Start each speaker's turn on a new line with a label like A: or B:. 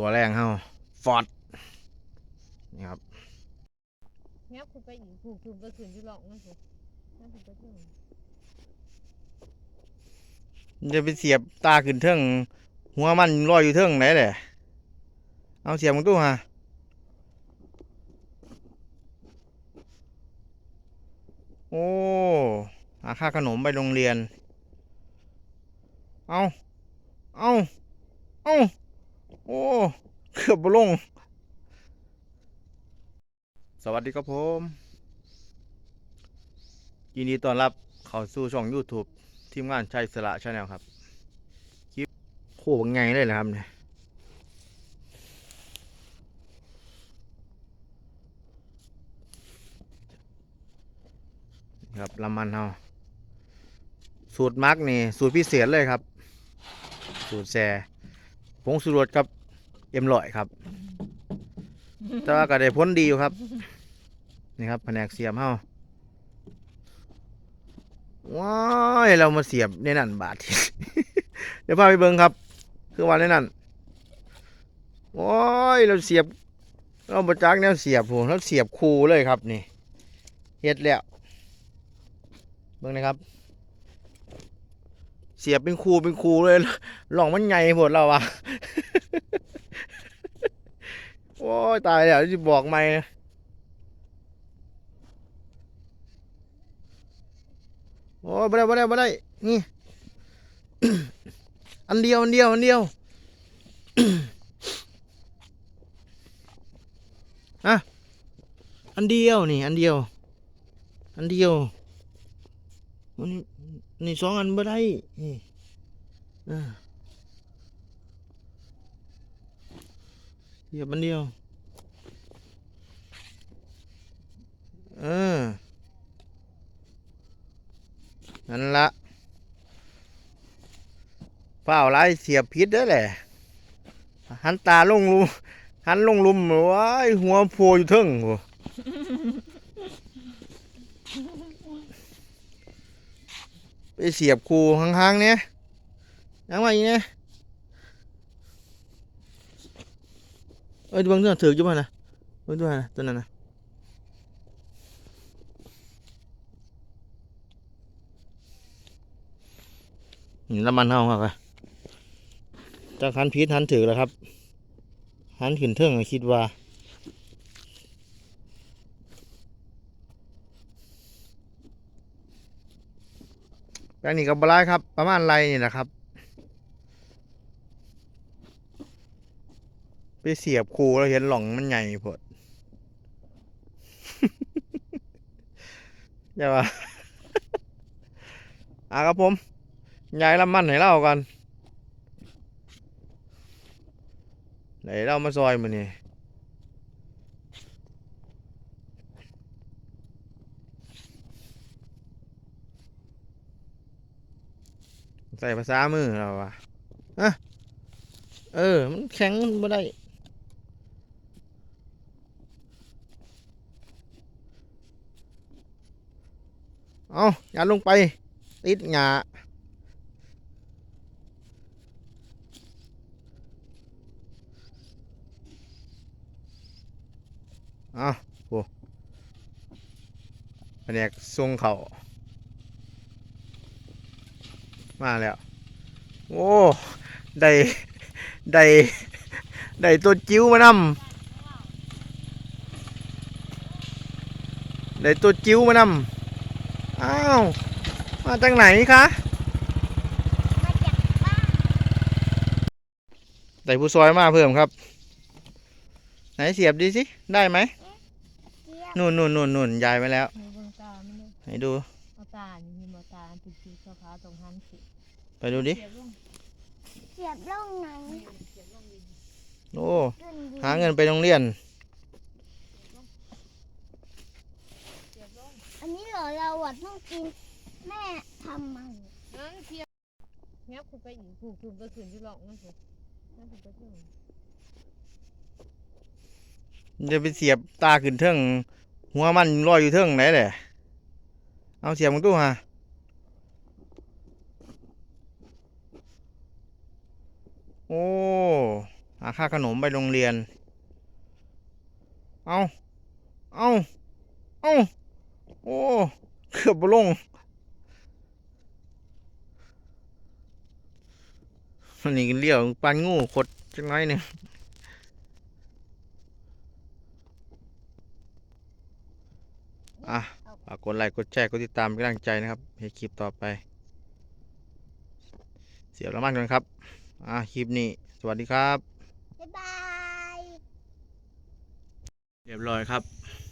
A: ตัวแรงเฮาฟอร์ดนี่ครับ
B: เนี้ยคุณไปอีกผูกคุณก็คืนที่หลอกนั่นสินั่นผมก็ถึง
A: จะไปเสียบตาขึ้นเทิงหัวมันลอยอยู่เทิงไหนแหละเอาเสียบมึงตู้ฮะโอ้หาค่าขนมไปโรงเรียน เอาเอาเอา โอ้เกือบบลง สวัสดีครับผมยินดีต้อนรับเข้าสู่ช่อง YouTube ทีมงานชัยสละชาแนลครับ คลิปโคบไงเลยนะครับเนี่ยครับลำมันเฮาสูตรมักนี่ สูตรพิเศษเลยครับ สูตรแซ่ผงสูตรกับ เอ็มลอยครับ แต่ว่าก็ได้พ้นดีอยู่ครับ นี่ครับแผนกเสียบเฮาว้ายเรามาเสียบในนั่นบาทเดี๋ยวพาไปเบิ่งครับ คือว่าในนั่นโอ้ยเราเสียบ เราบจักแนวเสียบผมเราเสียบคูเลยครับนี่เฮ็ดแล้วเบิ่งนะครับ เสียบเป็นคูเป็นคูเลยหลองมันใหญ่หมดเราอะโอ้ยตายแล้วจะบอกไม่นะโอ้ยบ่ได้บ่ได้บ่ได้ นี่ อันเดียวอันเดียวอันเดียวอะอันเดียวนี่ อันเดียว อันเดียวอันนี้นี่สองอันบ่ได้นี่อ่า เหยียบอันเดียว เออ นั่นละเปล่าไรเสียบพิษได้แหละ หันตาลงลุมหันลงลุมว้ายหัวโผล่อยู่ทึ่งโหไปเสียบคูห่างๆ เนี่ยยังไงเนี่ย เอ้ยบางเรื่องถือจุ๊บมานะเอ้ยดูมานะตัวนั้นนะนี่น้ำมันเฮาครับอะจากหันพิษหันถือแล้วครับหันขึ้นเทิงก็คิดว่าแปลงนี้กับบลายครับ ประมาณไรนี่นะครับ ไป เสียบคูแล้วเห็นหล่องมันใหญ่พอดใช่ปะอะครับผมยายลำมันให้เล่ากันไหนเรามาซอยมันนี่ใส่ภาษามือเราอะฮะเออ มันแข็งมันไม่ได้ เอาอย่าลงไป ติดหงาเอาโอ้แผนกทรงเขามาแล้ว โอ้ ได้ ได้ ได้ตัวจิ้วมานำได้ตัวจิ้วมานำ อ้าว มาจากไหนคะ
C: มาจากบ้าน
A: ได้ผู้ซอยมาเพิ่มครับ ไหนเสียบดีสิ ได้ไหม
C: เจี๊ยบ
A: นู่นนู่นนู่นนู่นยายไปแล้ว
B: มีเบงตาไม่ได้
A: ไหนดู
B: เอาตานี่มีบตาติดสีขาวๆตรงหันสิ
A: ไปดูดิ
B: เสียบลง
C: เสียบลงไหน
A: โอ้
C: ขึ้นดี
A: หาเงินไปโรงเรียน
C: อันนี้ เราอะต้องกินแม่ทำมัน
B: นั่นเทียบเนี้ยคุณไปอีกผูกคุณก็คืนที่หลอกนั่นสินั่นผมก็ถึง
A: จะไปเสียบตาขึ้นเทิงหัวมันลอยอยู่เทิงไหนแหละเอาเสียบมึงตู้ฮะโอ้หาค่าขนมไปโรงเรียน เอาเอาเอา โอ้เกือบบลงอันนี้ก็เลี้ยวปันงูขดจังไรเนี่ยอะ
B: เอา
A: ฝากกดไลค์กดแชร์กดติดตามเป็นกำลังใจนะครับให้คลิปต่อไป เสียบแล้วมากกันครับ อะคลิปนี้ สวัสดีครับ
C: บ๊ายบาย
A: เรียบร้อยครับ